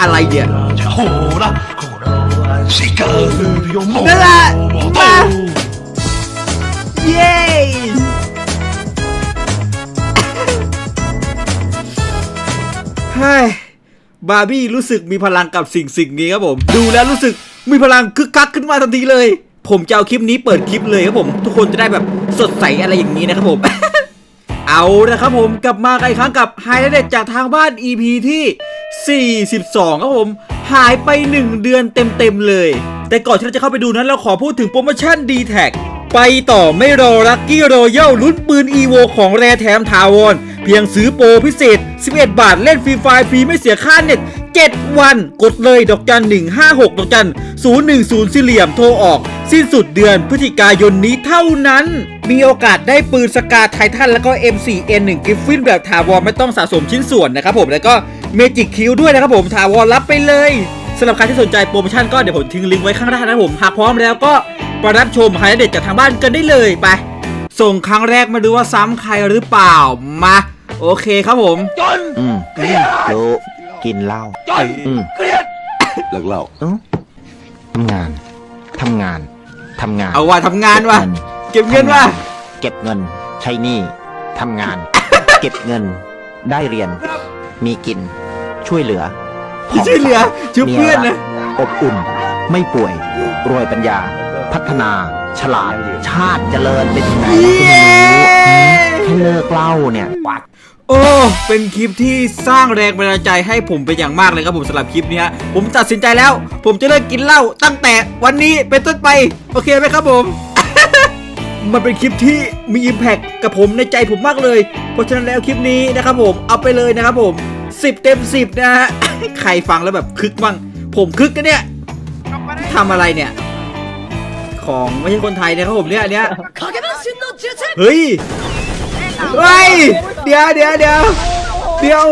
อะไรเนี่ยนั่นแหละมาเย้เฮ้บาร์บี้รู้สึกมีพลังกับสิ่งสิ่งนี้ครับผม ดูแล้วรู้สึกมีพลังคึกคักขึ้นมาทันทีเลย ผมจะเอาคลิปนี้เปิดคลิปเลยครับผม ทุกคนจะได้แบบสดใสอะไรอย่างนี้นะครับผม เอาละครับผมกลับมากันอีกครั้งกับไฮไลท์จากทางบ้าน EP ที่ 42 ครับผมหายไป 1 เดือนเต็มๆเลย แต่ก่อนที่เราจะเข้าไปดูนั้นเราขอพูดถึงโปรโมชั่น d t แทไปต่อไม่รอลักกี้รอยัลลุ้นปืน EVO ของแรแถมทาวอนเพียงซื้อโปรพิเศษ 11 บาทเล่นฟรีไฟฟรีไม่เสียค่าเน็ต 7 วัน กดเลยดอกจัน 156 ดอกจัน 010 สี่เหลี่ยมโทรออก สิ้นสุดเดือนพฤศจิกายนนี้เท่านั้น มีโอกาสได้ปืนสกาไททันแล้วก็ M4N1 กิฟฟินแบบถาวรไม่ต้องสะสมชิ้นส่วนนะครับผมแล้วก็เมจิกคิวด้วยนะครับผมถาวรรับไปเลยสำหรับใครที่สนใจโปรโมชั่นก็เดี๋ยวผมทิ้งลิงก์ไว้ข้างล่างนะครับผมหากพร้อมแล้วก็ไปรับชมไฮไลท์เด็ดจากทางบ้านกันได้เลยไป ส่งครั้งแรกมาดูว่าซ้ำใครหรือเปล่ามา โอเคครับผมจน อืมรู้ กินเหล้าจนอืมเกลียดเลิกเล่าเอ้าทำงานทำงานทำงานเอาว่าทำงานว่ะเก็บเงินว่ะเก็บเงินใช้หนี้ทำงาน เก็บเงิน ได้เรียน มีกิน ช่วยเหลือผ่อนช่วยเหลือช่วยมีเพื่อนรันะกอบอุ่น ไม่ป่วย รวยปัญญา พัฒนา ฉลาด ชาติเจริญไปถึงไหนแล้วคุณรู้แค่เลิกเหล้าเนี่ยปัด โอ้ เป็นคลิปที่สร้างแรงบันดาลใจให้ผมเป็นอย่างมากเลยครับผมสำหรับคลิปนี้ฮะ ผมตัดสินใจแล้ว ผมจะเลิกกินเหล้าตั้งแต่วันนี้เป็นต้นไป โอเคไหมครับผม มันเป็นคลิปที่มีอิมแพคกับผมในใจผมมากเลย เพราะฉะนั้นแล้วคลิปนี้นะครับผม เอาไปเลยนะครับผม 10 เต็ม 10 นะฮะ ใครฟังแล้วแบบคึกบ้าง ผมคึกกันเนี่ยทำอะไรเนี่ย ของไม่ใช่คนไทยนะครับผมเนี่ยอันเนี้ยเฮ้ย เฮ้ยเดี๋ยวเดี๋ยวเดี๋ยวเดี๋ยว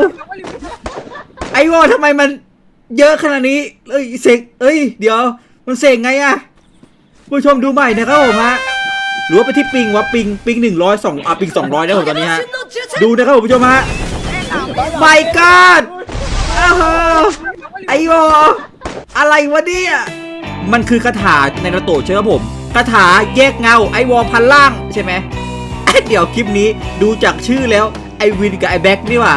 ไอวอทำไมมันเยอะขนาดนี้เอ้ยเสกเอ้ย เดี๋ยว มันเสกไงอะผู้ชมดูใหม่นะครับผมฮะหรือว่าไปที่ปิงวะปิงปิงหนึ่งร้อยสองอะปิงสองร้อยนะผมตอนนี้ฮะดูนะครับผมผู้ชมฮะไม่กอดอ้าวไอวออะไรวะเนี่ยมันคือคาถาในระโตะใช่ไหมครับผมคาถาแยกเงาไอวอพันล่างใช่ไหม เดี๋ยวคลิปนี้ดูจากชื่อแล้วไอวินกับไอแบ็กนี่หว่า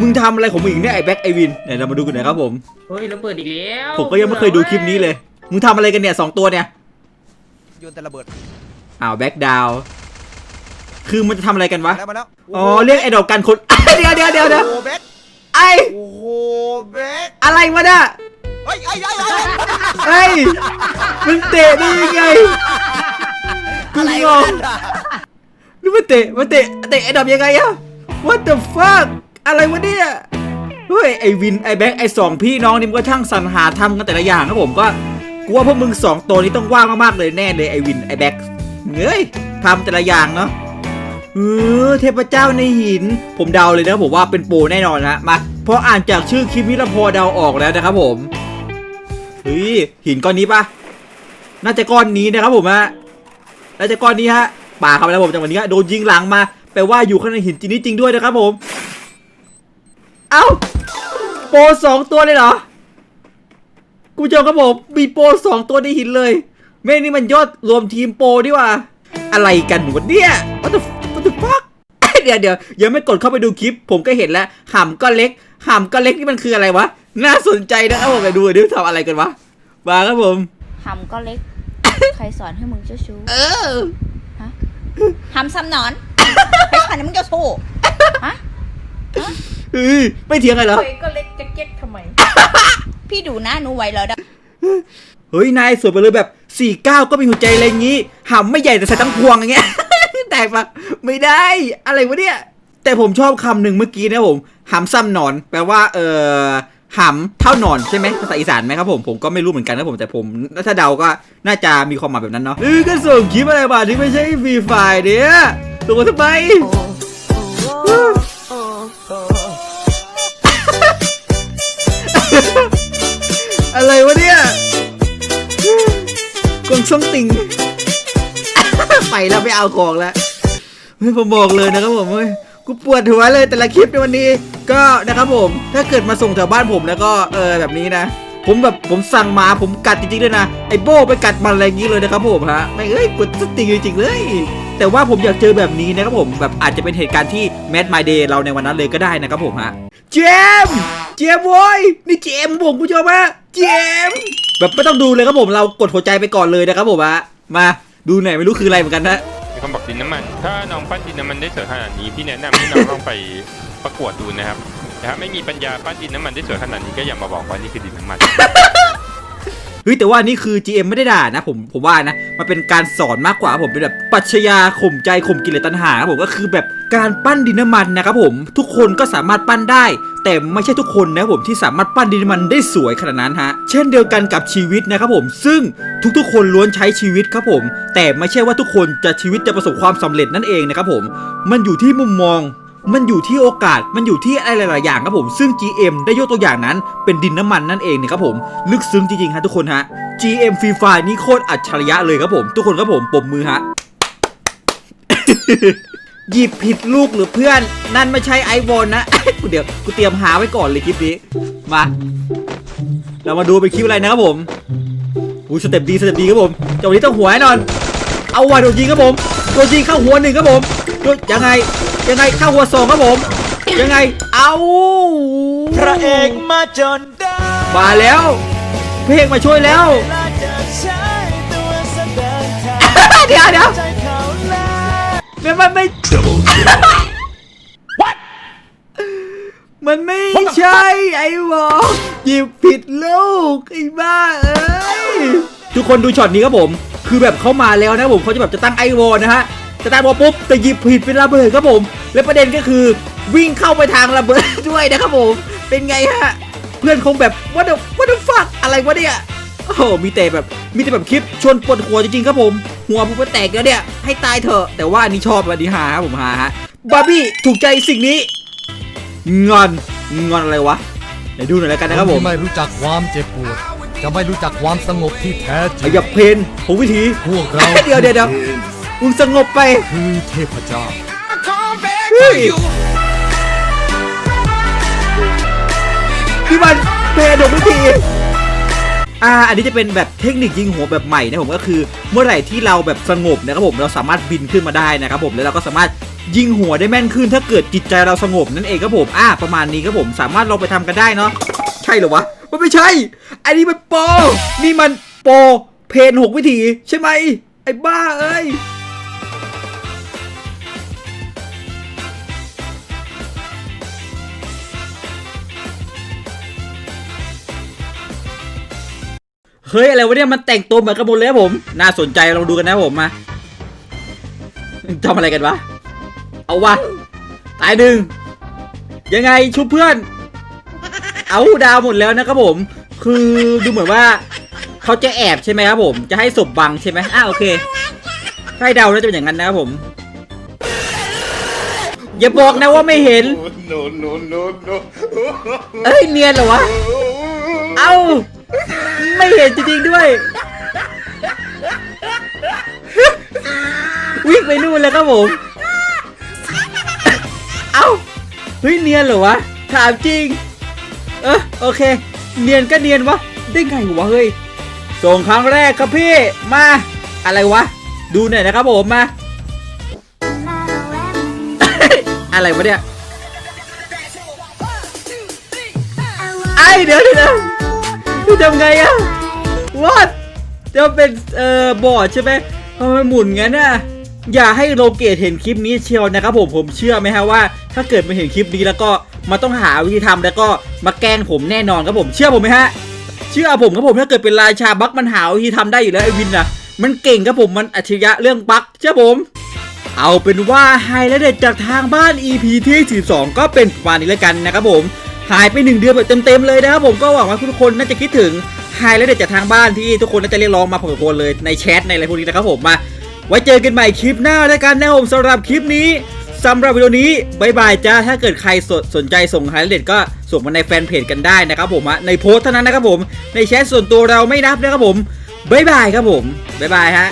มึงทำอะไรของมึงอีกเนี่ยไอแบ็กไอวินไหนเรามาดูกันหน่อยครับผมเฮ้ยระเบิดอีกแล้วผมก็ยังไม่เคยดูคลิปนี้เลย มึงทำอะไรกันเนี่ยสองตัวเนี่ยโยนแต่ระเบิดอ้าวแบ็กดาวคือมันจะทำอะไรกันวะ แล้วมาแล้วอ๋อเรียกไอดอกกันคน เดี๋ยวเดี๋ยวเดี๋ยวเดี๋ยวโอ้โหเบสไอโอ้โหเบสอะไรวะเนี่ยเฮ้ยไอ้ไอ้ไอ้ไอ้ยมันเตะได้ยังไงกูงงนี่มัน เตะมันเตะเตะไอดอกยังไงอะ What the fuck อะไรวะเนี่ยเฮ้ยไอวินไอแบ็กไอสองพี่น้องนี่มันก็ช่างสรรหาทำกันแต่ละอย่างครับผมก็กูว่าพวกมึงสองตัวนี้ต้องว่างมากๆเลยแน่เลยไอวินไอแบ็กเงยทำแต่ละอย่างเนาะเออเทพเจ้าในหิน ผมเดาเลยนะผมว่าเป็นโปแน่นอนนะมาเพราะอ่านจากชื่อคลิปนี้เราพอเดาออกแล้วนะครับผมเฮ้ยหินก้อนนี้ปะน่าจะก้อนนี้นะครับผมฮะน่าจะก้อนนี้ฮะ ป่าเข้าไปแล้วผมจังหวะนี้ฮะโดนยิงหลังมาแปลว่าอยู่ข้างในหินจริงนี้จริงด้วยนะครับผม เอ้าโปรสองตัวเลยเหรอกูเจอครับผมมีโปรสองตัวในหินเลยแม่งนี่มันยอดรวมทีมโปรดีว่า อะไรกันวะเนี่ย what the what the fuck เดี๋ยวเดี๋ยวยังไม่กดเข้าไปดูคลิป ผมก็เห็นแล้วห่ำก็เล็กห่ำก็เล็กนี่มันคืออะไรวะน่าสนใจนะครับผมไปดูดิทำอะไรกันวะมาครับผมหำก็เล็ก ใครสอนให้มึงเจ้าชู้เออ หำซ้ำหนอนใครสอนให้มึงเจ้าชู้ฮะเฮ้ยไม่เถียงกันเหรอ เฮ้ยก็เล็กจะเก็ตทำไม พี่ดูหน้าหนูไว้แล้วนะเฮ้ย นายสวยไปเลยแบบ 49 ก็มีหัวใจอะไรอย่างงี้หำไม่ใหญ่แต่ใส่ตั้งพวงอย่างเงี้ย แตกปะไม่ได้ อะไรวะเนี่ย แต่ผมชอบคำหนึ่งเมื่อกี้นะผมหำซ้ำหนอน แปลว่า เออ หำเท่านอนใช่ไหมภาษาอีสานไหมครับผมผมก็ไม่รู้เหมือนกันนะผมแต่ผมถ้าเดาก็น่าจะมีความหมายแบบนั้นเนาะเออก็ส่งคลิปอะไรมาที่ไม่ใช่ฟรีไฟเนี่ยส่งมาทำไมอะไรวะเนี่ยกองส้มติงไปแล้วไม่เอาของแล้วเฮ้ยผมบอกเลยนะครับผมเฮ้ย กูปวดหัวเลยแต่ละคลิปในวันนี้ ก็นะครับผมถ้าเกิดมาส่งแถวบ้านผมแล้วก็เออแบบนี้นะ ผมแบบผมสั่งหมาผมกัดจริงๆด้วยนะไอโบ้ไปกัดมันอะไรอย่างนี้เลยนะครับผมฮะไม่เอ้ยปวดสติจริงๆเลย แต่ว่าผมอยากเจอแบบนี้นะครับผมแบบอาจจะเป็นเหตุการณ์ที่แมดมเดย์เราในวันนั้นเลยก็ได้นะครับผมฮะเจมเจมโว้ยนี่เจมผมผู้ชมฮะเจมแบบไม่ต้องดูเลยครับผมเรากดหัวใจไปก่อนเลยนะครับผมฮะมาดูหน่อยไม่รู้คืออะไรเหมือนกันนะ มีคนบอกดินน้ำมัน ถ้าน้องปั้นดินน้ำมันได้สวยขนาดนี้พี่แนะนำให้น้องลองไปประกวดดูนะครับถ้าไม่มีปัญญาปั้นดินน้ำมันได้สวยขนาดนี้ก็อย่ามาบอกว่านี่คือดินน้ำมัน ฮ้ยแต่ว่านี่คือ GM ไม่ได้ด่านะผมผมว่านะมันเป็นการสอนมากกว่าผมเป็นแบบปรัชญาข่มใจข่มกิเลสตัณหาครับผมก็คือแบบการปั้นดินน้ำมันนะครับผมทุกคนก็สามารถปั้นได้ แต่ไม่ใช่ทุกคนนะครับผมที่สามารถปั้นดินน้ำมันได้สวยขนาดนั้นฮะเช่นเดียวกันกับชีวิตนะครับผมซึ่งทุกๆ คนล้วนใช้ชีวิตครับผม แต่ไม่ใช่ว่าทุกคนจะชีวิตจะประสบความสำเร็จนั่นเองนะครับผม มันอยู่ที่มุมมอง มันอยู่ที่โอกาส มันอยู่ที่อะไรหลาย ๆ อย่างครับผม ซึ่ง GM ได้ยกตัวอย่างนั้น เป็นดินน้ำมันนั่นเองนะครับผม ลึกซึ้งจริง ๆ ฮะทุกคนฮะ GM Free Fire นี่โคตรอัจฉริยะเลยครับผม ทุกคนครับผมปรบมือฮะ หยิบผิดลูกหรือเพื่อน นั่นไม่ใช่ไอวอนนะ กูเดี๋ยว กูเตรียมหาไว้ก่อนเลยคลิปนี้ มา เรามาดูเป็นคลิปอะไรนะครับผมอู้สเต็ปดีสเต็ปดีครับผมจังหวะนี้ต้องหัวแน่นอน เอาว่ะโดนยิงครับผม โดนยิงเข้าหัวหนึ่งครับผมโดนยังไง ยังไงเข้าหัวสองครับผม ยังไง เอาพระเอกมาจนได้มาแล้วเพลงมาช่วยแล้วเวลาจะใช้ตัวแสดงแทนเดี๋ยวเดี๋ยวใจเขาแล้วมันมันไม่มันไม่ใช่ไอ้วอหยิบผิดลูกไอ้บ้าเอ้ยทุกคนดูช็อตนี้ครับผม คือแบบเขามาแล้วนะครับผมเขาจะแบบจะตั้งไอวอนะฮะ จะตั้งวอปุ๊บแต่หยิบผิดเป็นระเบิดครับผม และประเด็นก็คือวิ่งเข้าไปทางระเบิดด้วยนะครับผม เป็นไงฮะ เพื่อนคงแบบ what the what the fuck อะไรวะเนี่ยโอ้โหมีแต่แบบมีแต่แบบคลิปชวนปวดหัวจริงๆครับผม หัวผมก็แตกแล้วเนี่ยให้ตายเถอะ แต่ว่าอันนี้ชอบอันนี้หาครับผมหาฮะบาร์บี้ถูกใจสิ่งนี้งอนงอนอะไรวะไหนดูหน่อยแล้วกันนะครับผมที่ไม่รู้จักความเจ็บปวดจะไม่รู้จักความสงบที่แท้จขริงยับเพนผมวิธีพวกเราเดี๋ยวเดี๋ยวเดี๋ยว มึงสงบไปคือเทพเจ้าเฮ้ยพี่มันเพนผมวิธีอ่า อันนี้จะเป็นแบบเทคนิคยิงหัวแบบใหม่นะผมก็คือเมื่อไหร่ที่เราแบบสงบนะครับผมเราสามารถบินขึ้นมาได้นะครับผมแล้วเราก็สามารถยิงหัวได้แม่นขึ้น ถ้าเกิดจิตใจเราสงบนั่นเองครับผมอ่าประมาณนี้ครับผมสามารถลองไปทำกันได้เนาะใช่เหรอวะมันไม่ใช่ อันนี้มันโปรนี่มันโปรเพนหกวิธีใช่ไหมไอ้บ้าเอ้ย เฮ้ยอะไรวะเนี่ยมันแต่งตัวเหมือนกันหมดเลยครับผม น่าสนใจลองดูกันนะผมมาทำอะไรกันวะ เอาวะตายหนึ่งยังไงชุบเพื่อน เอาดาวหมดแล้วนะครับผม คือดูเหมือนว่าเขาจะแอบใช่ไหมครับผม จะให้ศพบังใช่ไหมอะโอเคถ้าให้เดาน่าจะเป็นอย่างนั้นนะครับผม อย่าบอกนะว่าไม่เห็น no no no no เอ้ยเนียนเหรอวะ เอ้า ไม่เห็นจริงๆด้วย วิ่งไปนู่นแล้วครับผม เอ้า เฮ้ยเนียนเหรอวะ ถามจริง เออโอเค เนียนก็เนียนวะ ได้ไงวะเฮ้ย ส่งครั้งแรกครับพี่ มา อะไรวะ ดูหน่อยนะครับผมมา อะไรวะเนี่ย ไอเดี๋ยวเดี๋ยว เดี๋ยวทำไงอะวัดจะเป็นเอ่อบอร์ดใช่ไหมทำไมหมุนงั้นน่ะอย่าให้โลเกตเห็นคลิปนี้เชียวนะครับผมผมเชื่อไหมฮะว่า ถ้าเกิดมาเห็นคลิปนี้แล้วก็มาต้องหาวิธีทำแล้วก็มาแกล้งผมแน่นอนครับผมเชื่อผมไหมฮะเชื่อผมครับผมถ้าเกิดเป็นราชาบักมันหาวิธีทำได้อยู่แล้วไอ้วินนะมันเก่งครับผมมันอัจฉริยะเรื่องบักเชื่อผม เอาเป็นว่าไฮไลท์เด็ดจากทางบ้าน EP ที่ 12 ก็เป็นประมาณนี้แล้วกันนะครับผม หายไปหนึ่งเดือนแบบเต็มๆเลยนะครับผมก็หวังว่าทุกคนน่าจะคิดถึงไฮไลท์เด็ดจากทางบ้านที่ทุกคนน่าจะเรียกร้องมาพอสมควรเลยในแชทในอะไรพวกนี้นะครับผมมา ไว้เจอกันใหม่คลิปหน้าแล้วกันนะครับผมสำหรับคลิปนี้สำหรับวิดีโอนี้บายบายจ้าถ้าเกิดใครสนสนใจส่งไฮไลท์เด็ดก็ส่งมาในแฟนเพจกันได้นะครับผมในโพสเท่านั้นนะครับผมในแชทส่วนตัวเราไม่นับนะครับผมบายบายครับผมบายบายฮะ